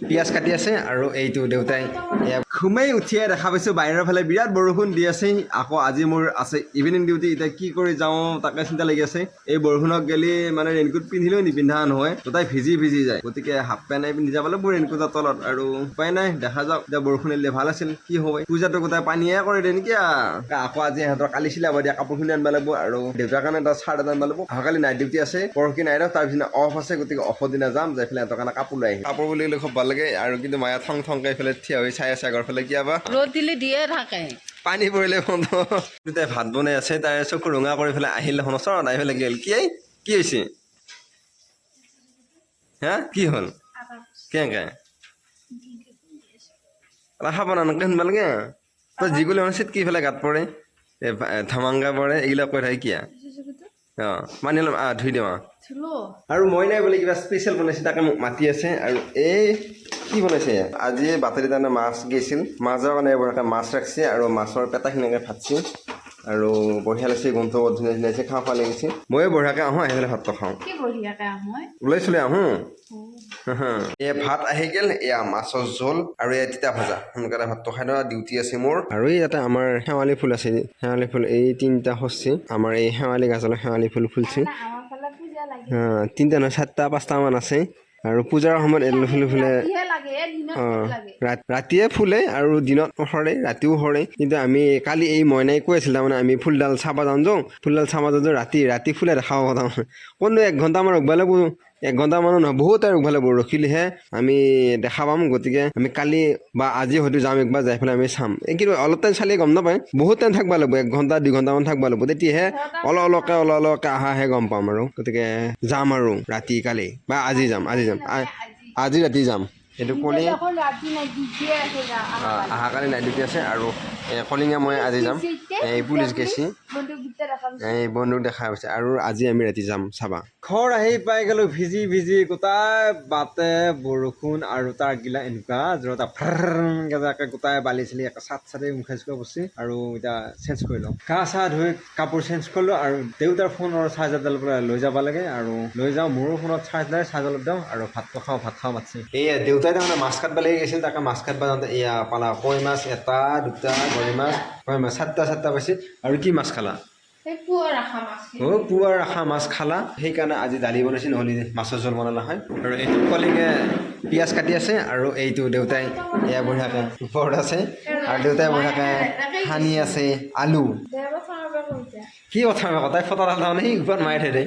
পিঁয়াজ কাটি আছে আৰু এইটো দেউতাই ঘুমাই উঠিয়ে দেখা পাইছোঁ। বাহিৰৰ ফালে বিৰাট বৰষুণ দি আছে। আকৌ আজি মোৰ আছে ইভিনিং ডিউটি এতিয়া কি কৰি যাওঁ, তাকে চিন্তা লাগি আছে। এই বৰষুণক গেলি মানে ৰেইনকোট পিন্ধিলেও নিপিন্ধা নহয়। গোটাই ভিজি ভিজি যায়। গতিকে হাফ পেণ্ট পিন্ধি যাব লাগিব ৰেইনকোটৰ তলত। আৰু উপায় নাই, দেখা যাওক। এতিয়া বৰষুণ এৰিলে ভালো আছিল। কি হ'ব? পূজাটো গোটাই পানীয়ে কৰি দিয়ে নেকি। আকৌ আজি সিহঁতৰ কালি চিলাব দিয়া কাপোৰখিনি আনিব লাগিব। আৰু দেউতাৰ কাৰণে এটা চাৰ্ট এটা আনিব লাগিব। অহাকালি নাইট ডিউটি আছে। পৰহি নাই তাৰ পিছদিনা অফ আছে। গতিকে অফৰ দিনা যাম। যাই পেলাই সিহঁতৰ কাৰণে কাপোৰ লৈ আহিম। কাপোৰ বুলি খুব ভালো লাগে আৰু কিন্তু মায়া থং থংকে এইফালে থিয় হৈ চাই আছে আগৰ ফালে ৰ'দ দিলে দিয়ে থাকে। পানী পৰিলে বন্ধ। দুটাই ভাত বনাই আছে তাৰে চকু ৰঙা কৰি পেলাই আহিলে শুন ওচৰত আহি পেলাই গেল। কি কি হৈছে? হা? কি হ'ল? কেনেকে? ৰাখা বনা নকে শুনবা লাগে। তই যিগুলো চিটকি পেলাই গাত পৰে? ধামাংগা পৰে এইবিলাক কৈ থাকে কিয়া? অঁ মানি অলপ ধুই দিওঁ আৰু মই নাই বোলে কিবা স্পেচিয়েল বনাইছে তাকে মোক মাতি আছে। আৰু এই কি বনাইছে? আজি বাতৰি তাৰমানে মাছ গৈছিল মাছৰ কাৰণে মাছ ৰাখিছে আৰু মাছৰ পেটাখিনিকে ভাতছে। আৰু বঢ়িয়া লাগিছে গোন্ধ বৰ ধুনীয়া ধুনীয়া হৈছে খাওঁ খাওঁ লাগিছে। ময়ো বঢ়িয়াকৈ আহোঁ আহি পেলাই ভাতটো খাওঁ। কি বঢ়িয়াকে মই ওলাই চলাই আহোঁ। এয়া ভাত আহি গ'ল এয়া মাছৰ জোল আৰু এয়া তিতা ভজা। সোনকালে ভাতটো খাই লোৱা ডিউটি আছে মোৰ। আৰু ইয়াতে আমাৰ শেৱালি ফুল আছে শেৱালি ফুল এই তিনিটা সচি। আমাৰ এই শেৱালি গাছলৈ শেৱালি ফুল ফুলছে। ফালে তিনিটা নহয় চাৰিটা পাঁচটামান আছে। আৰু পূজাৰ সময়ত এডাল ফুল ৰাতিয়ে ফুলে আৰু দিনত সৰে ৰাতিও সৰে। কিন্তু আমি কালি এই মইনাই কৈ আছিল তাৰমানে আমি ফুলডাল চাব যাওঁ যাওঁ ফুলডাল চাব যাওঁ ৰাতি ৰাতি ফুলে দেখাব যাওঁ কোনো এক ঘণ্টামান ৰখিব লাগিব এক ঘণ্টামানো নহয় বহুত আৰু ৰখিব লাগিব ৰখিলেহে আমি দেখা পাম। গতিকে আমি কালি বা আজি হয়তো যাম একবাৰ যাই পেলাই আমি চাম। এই কিন্তু অলপ টাইম চালে গম নাপায় বহুত টাইম থাকিব লাগিব এক ঘণ্টা দুই ঘণ্টামান থাকিব লাগিব। তেতিয়াহে অলপ অলপকৈ অলপ অলপকৈ অহাহে গম পাম আৰু। গতিকে যাম আৰু ৰাতি কালি বা আজি যাম আজি যাম। আজি ৰাতি যাম। এইটো কলি এখন ৰাতি নাই দিছে আছে অহাকালি নাইট ডিউটি আছে আৰু কলিঙা মই আজি যাম। এই পুলিচ গেছি। বন্দুক এই বন্ধুক দেখা হৈছে আৰু আজি আমি ৰাতি যাম চাবা। ঘৰ আহি পাই গ'লো ভিজি ভিজি গোটাই বাটে বৰষুণ আৰু তাৰ গিলা এনেকুৱা ফাৰকে গোটাই বালি চালি একে চাট চাটি মুখে চুখে বচি আৰু এতিয়া চেঞ্জ কৰি লওঁ। গা চা ধুই কাপোৰ চেঞ্জ কৰিলোঁ আৰু দেউতাৰ ফোনৰ চাৰ্জাৰডাল পৰা লৈ যাব লাগে আৰু লৈ যাওঁ মোৰো ফোনত চাৰ্জ নাই চাৰ্জ অলপ দিওঁ আৰু ভাতটো খাওঁ ভাত খাওঁ। মাতছে এয়া দেউতাই তাৰমানে মাছ কাটব লাগি গৈছিল তাকে মাছ কাটব যাওঁতে এয়া পালা কৈ মাছ এটা দুটা গৰৈ মাছ গৰৈ মাছ চাৰিটা চাৰিটা পাইছে আৰু কি মাছ খালা? সেই পুৱা ৰাখা মাছ অ পুৱা ৰখা মাছ খালা। সেইকাৰণে আজি দালি বনাইছে নহ'লে মাছৰ জোল বনালা হয়। আৰু এইটো কলিঙে পিঁয়াজ কাটি আছে আৰু এইটো দেউতাই এয়া বঢ়িয়াকৈ ওপৰত আছে। আৰু দেউতাই বঢ়িয়াকৈ সানি আছে আলু। কি কথা আকৌ তাই ফটা তাৰমানে সি ওপৰত মাৰি থৈ দিয়ে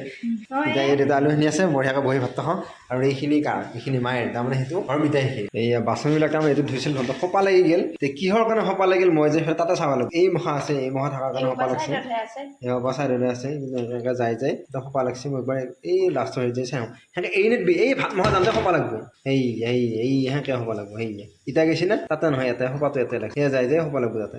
এতিয়া এই দেউতা আলুখিনি আছে বঢ়িয়াকৈ বহি ভাতটো খাওঁ। আৰু এইখিনি কাৰ এইখিনি মায়েৰ তাৰমানে সেইটো আৰু মিঠাই সেই এইয়া বাচনবিলাক তাৰমানে এইটো ধুইছিল তহঁতৰ সোপা লাগি গ'ল। তে কিহৰ কাৰণে সোপা লাগিল মই যে তাতে চাব লাগিব। এই মখা আছে এই মখা থকাৰ কাৰণে সোপা লাগিছে। আছে। এবাৰ চাইডতে আছে এনেকৈ যাই যাই একদম সোপা লাগছে মই এবাৰ এই লাষ্টৰ হেৰি যাই চাওঁ। সেনেকৈ এই নেট এই ভাত মহা যাওঁতে সোপা লাগব। সেই এই এই সেনেকৈ সোপা লাগব সেই। ইটা গৈছে না? তাতে নহয় ইয়াতে সোপাটো ইয়াতে লাগে। সেয়া যাই যাই সোপা লাগব তাতে